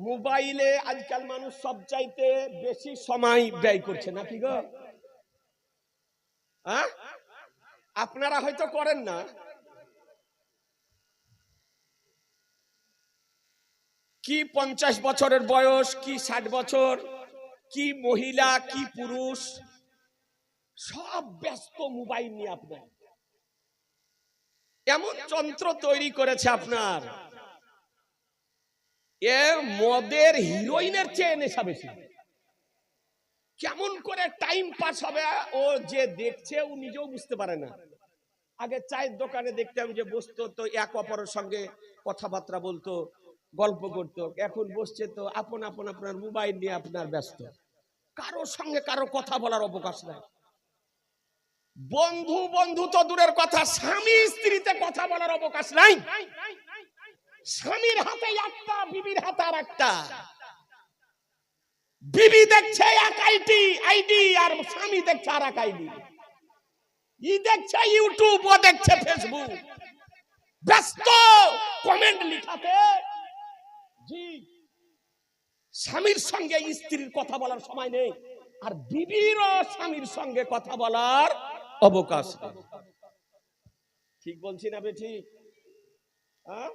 মোবাইলে আজকাল মানুষ সব চাইতে বেশি সময় ব্যয় করছে নাকি গো? হ্যাঁ? আপনারা হয়তো করেন না। কি পঞ্চাশ বছরের বয়স, কি ষাট বছর, কি মহিলা, কি পুরুষ, সব ব্যস্ত মোবাইল নিয়ে আপনার। এমন যন্ত্র তৈরি করেছে আপনার। এ মদের হিরোইনের চেয়ে নেশা বেশি। কেমন করে টাইম পাস হবে, ও যে দেখছে, ও নিজেও বুঝতে পারে না। আগে চায়ের দোকানে দেখতাম যে, বসতো তো এক অপরের সঙ্গে কথাবার্তা বলতো, গল্প করতো। এখন বসছে তো আপন আপন আপনার মোবাইল নিয়ে আপনার ব্যস্ত। কারোর সঙ্গে কারও কথা বলার অবকাশ নাই। বন্ধু বন্ধু তো দূরের কথা, স্বামী স্ত্রীতে কথা বলার অবকাশ নাই। স্বামীর হাতে একটা, বিবির হাতে আর একটা। বিবি দেখছে এক আইডি আইডি, আর স্বামী দেখছে আর এক আইডি। ই দেখছে ইউটিউব, ও দেখছে ফেসবুক। ব্যস্ত, কমেন্ট লিখাতে। জি, স্বামীর সঙ্গে স্ত্রীর কথা বলার সময় নেই, আর বিবিরও স্বামীর সঙ্গে কথা বলার অবকাশ। ঠিক বলছি না বেঠি হ্যাঁ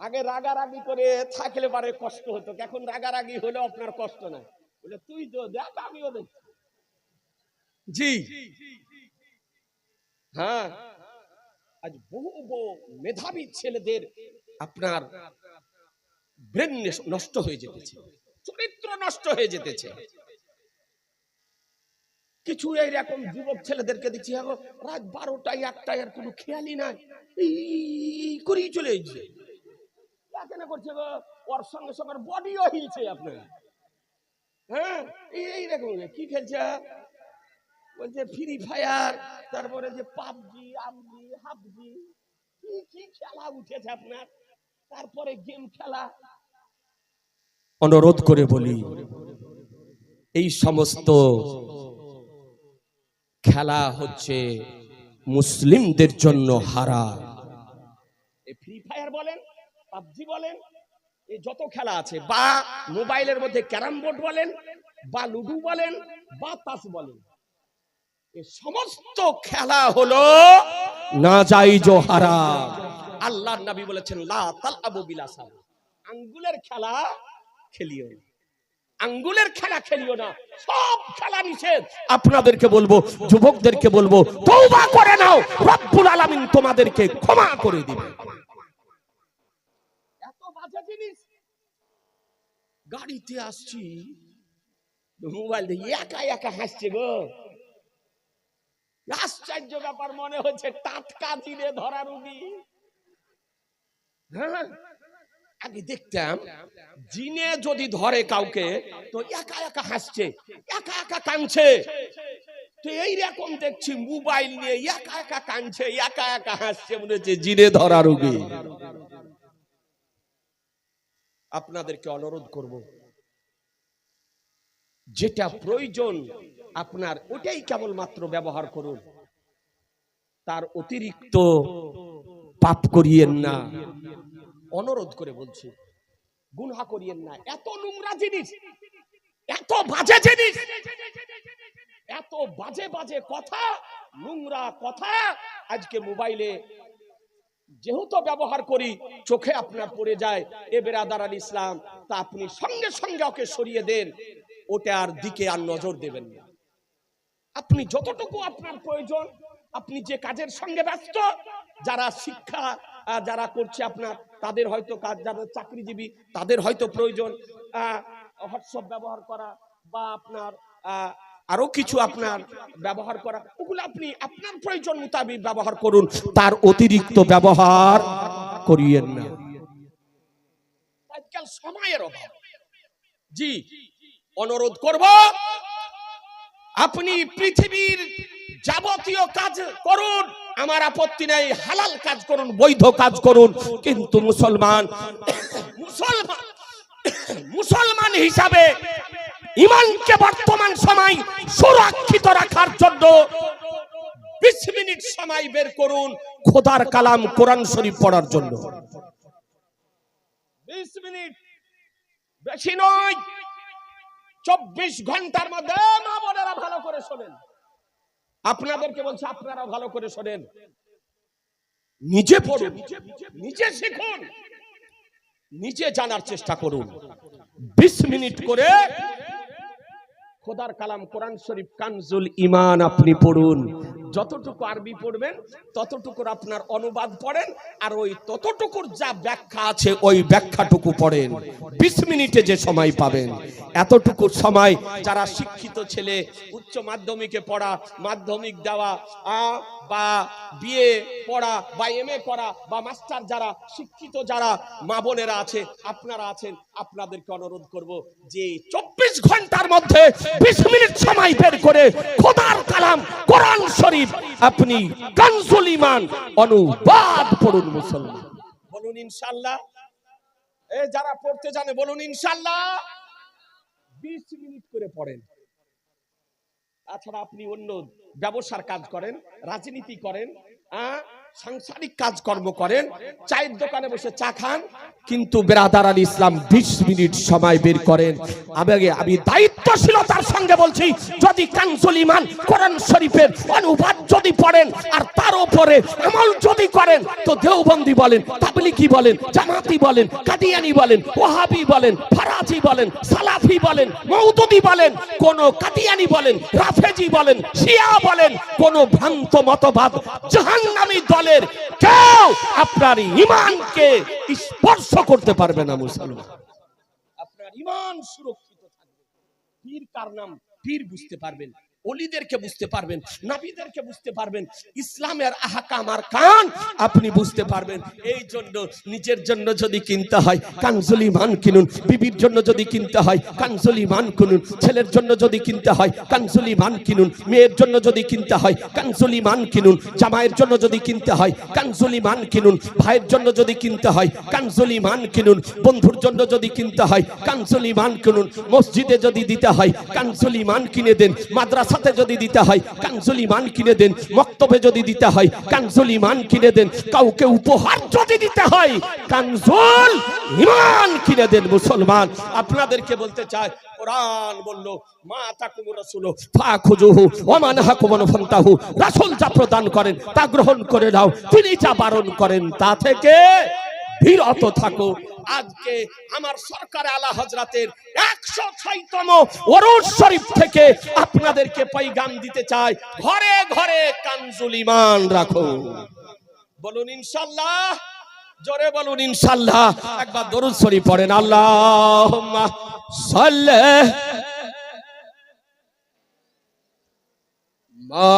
আগে রাগারাগি করে থাকলে পারে কষ্ট হতো এখন রাগারাগি হলে আপনার কষ্ট নাই। বলে তুই তো দেখ আমিও দেখছি। জি। হ্যাঁ। আজ বহু বহু মেধাবী ছেলেদের আপনার ব্রেন নষ্ট হয়ে যেতেছে চরিত্র নষ্ট হয়ে যেতেছে। কিছু এইরকম যুবক ছেলেদেরকে দেখছি এখন রাত বারোটায় একটায় আর কোনো খেয়ালই নাই। এই করেই চলে এসছে। কেন করছে গো ওর সঙ্গে সঙ্গে বডিও হিলছে আপনার হ্যাঁ এই এইরকম কি খেলছে? বলছে ফ্রি ফায়ার তারপরে যে পাবজি আমজি হাবজি কি কি খেলা উঠেছে আপনার? তারপরে গেম খেলা। অনুরোধ করে বলি এই সমস্ত খেলা হচ্ছে মুসলিমদের জন্য হারা এই ফ্রি ফায়ার বলেন? পাবজি বলেন এই যত খেলা আছে, বা মোবাইলের মধ্যে ক্যারাম বোর্ড বলেন, বা লুডু বলেন, বা তাস বলেন এই সমস্ত খেলা হলো না যাই হারা আল্লাহর নবী বলেছেন, লা তালআবু বিলাসাল আঙ্গুলের খেলা খেলিও আঙ্গুলের খেলা খেলিও না। সব খেলা নিষেধ। আপনাদেরকে বলব, যুবকদেরকে বলব, তওবা করে নাও। রব্বুল আলামিন তোমাদেরকে ক্ষমা করে দিবে জিনিস গাড়িতে আসছি মোবাইল দিয়ে একা একা হাসছে গো আশ্চর্য ব্যাপার, মনে হচ্ছে টাটকা জিনে ধরা রুগী। হ্যাঁ? আগে দেখতাম, জিনে যদি ধরে কাউকে, তো একা একা হাসছে, একা একা কাঁদছে। তো এইরকম দেখছি, মোবাইল নিয়ে একা একা কাঁদছে, একা একা হাসছে, মনে হচ্ছে জিনে ধরা রুগী। আপনাদেরকে অনুরোধ করব। যেটা প্রয়োজন আপনার, ওটাই কেবলমাত্র ব্যবহার করুন। তার অতিরিক্ত পাপ করিয়েন না। অনুরোধ করে বলছি, গুনহা করিয়েন না। এত নোংরা জিনিস, এত বাজে জিনিস, এত বাজে বাজে কথা, নোংরা কথা আজকে মোবাইলে যেহেতু ব্যবহার করি, চোখে আপনার পড়ে যায়, এ বেরাদার আল ইসলাম, তা আপনি সঙ্গে সঙ্গে ওকে সরিয়ে দেন। ওটার দিকে আর নজর দেবেন না। আপনি যতটুকু আপনার প্রয়োজন, আপনি যে কাজের সঙ্গে ব্যস্ত, যারা শিক্ষা যারা করছে আপনার, তাদের হয়তো কাজ, যারা চাকরিজীবী, তাদের হয়তো প্রয়োজন হোয়াটসঅ্যাপ ব্যবহার করা বা আপনার আরও কিছু আপনার ব্যবহার করা। ওগুলো আপনি আপনার প্রয়োজন মোতাবিক ব্যবহার করুন। তার অতিরিক্ত ব্যবহার করিয়েন না। আজকাল সময়ের অভাব। জি, অনুরোধ করব, আপনি পৃথিবীর যাবতীয় কাজ করুন, আমার আপত্তি নাই, হালাল কাজ করুন, বৈধ কাজ করুন, কিন্তু মুসলমান মুসলমান মুসলমান হিসাবে ইমানকে বর্তমান সময় সুরক্ষিত রাখার জন্য বিশ মিনিট সময় বের করুন খোদার কালাম কোরআন শরীফ পড়ার জন্য। বিশ মিনিট বেশি নয়, চব্বিশ ঘণ্টার মধ্যে মা বোনেরা ভালো করে শোনেন। আপনাদেরকে বলছি আপনারা ভালো করে শোনেন। নিজে পড়ুন, নিজে শিখুন, নিজে জানার চেষ্টা করুন। বিশ মিনিট করে খোদার কালাম কোরআন শরীফ কানজুল ইমান আপনি পড়ুন। যতটুকু আরবি পড়বেন, ততটুকুর আপনার অনুবাদ পড়েন, আর ওই ততটুকুর যা ব্যাখ্যা আছে, ওই ব্যাখ্যাটুকু পড়েন। বিশ মিনিটে যে সময় পাবেন। এতটুকু সময় যারা শিক্ষিত ছেলে, উচ্চ মাধ্যমিকে পড়া, মাধ্যমিক দেওয়া বা বিএ পড়া, বা, এম, এ পড়া, বা, মাস্টার যারা, শিক্ষিত যারা, মা বোনেরা আছে, আপনারা আছেন, আপনাদেরকে অনুরোধ করব যে চব্বিশ ঘণ্টার মধ্যে বিশ মিনিট সময় বের করে খোদার কালাম, কোরআন শরীফ, আপনি কানসুল ইমান অনুবাদ পড়ুন মুসলমান। বলুন ইনশাল্লাহ এ, যারা পড়তে জানে, বলুন ইনশাল্লাহ বিশ মিনিট করে পড়েন। তাছাড়া আপনি অন্য ব্যবসার কাজ করেন, রাজনীতি করেন সাংসারিক কাজকর্ম করেন, চায়ের দোকানে বসে চা খান, কিন্তু বেরাদার আলী ইসলাম বিশ মিনিট সময় বের করেন। আবেগে আমি দায়িত্বশীলতার সঙ্গে বলছি, যদি কানসুল ইমান কোরআন শরীফের অনুবাদ যদি পড়েন, আর তার উপরে আমল যদি করেন, তো দেওবন্দি বলেন তাবলিকি বলেন, জামাতি বলেন, কাদিয়ানি বলেন ওহাবি বলেন, ফারাজি বলেন, সালাফি বলেন মৌদুদি বলেন, কোন কাদিয়ানি বলেন, রাফেজি বলেন, শিয়া বলেন, কোন ভ্রান্ত মতবাদ জাহান্নামী দলের কেউ আপনার ইমানকে স্পর্শ করতে পারবে না, মুসলমান। আপনার ইমান সুরক্ষিত থাকবে। পীর কার নাম? পীর বুঝতে পারবেন। অলিদেরকে বুঝতে পারবেন, নাবিদেরকে বুঝতে পারবেন, ইসলামের আহাকাম আর কান আপনি বুঝতে পারবেন। এই জন্য নিজের জন্য যদি কিনতে হয় কানজুলি মান কিনুন, বিবির জন্য যদি কিনতে হয় কানজুলি মান কিনুন, ছেলের জন্য যদি কিনতে হয় কানজুলি মান কিনুন, মেয়ের জন্য যদি কিনতে হয় কানজুলি মান কিনুন, জামাইয়ের জন্য যদি কিনতে হয় কানজুলি মান কিনুন, ভাইয়ের জন্য যদি কিনতে হয় কানজুলি মান কিনুন, বন্ধুর জন্য যদি কিনতে হয় কানজুলি মান কিনুন, মসজিদে যদি দিতে হয় কানজুলি মান কিনে দেন মাদ্রাসাতে যদি দিতে হয় কানজুল ইমান কিনে দেন, মক্তবে যদি দিতে হয় কানজুল ইমান কিনে দেন, কাউকে উপহার যদি দিতে হয় কানজুল ইমান কিনে দেন মুসলমান। আপনাদেরকে বলতে কোরআন বলল, মা মান প্রদান করেন, তা গ্রহণ করে নাও। তিনি যা বারণ করেন, তা থেকে বিরত থাকো। আজকে আমার সরকার আলা হজরাতের একশো ছয়তম ওরুজ শরীফ থেকে আপনাদেরকে পৈগাম দিতে চাই। ঘরে ঘরে কানজুল ইমান রাখো। বলুন ইনশাল্লাহ জোরে বলুন ইনশাল্লাহ একবার দরুদ শরীফ পড়েন আল্লাহ সাল্লাহ মা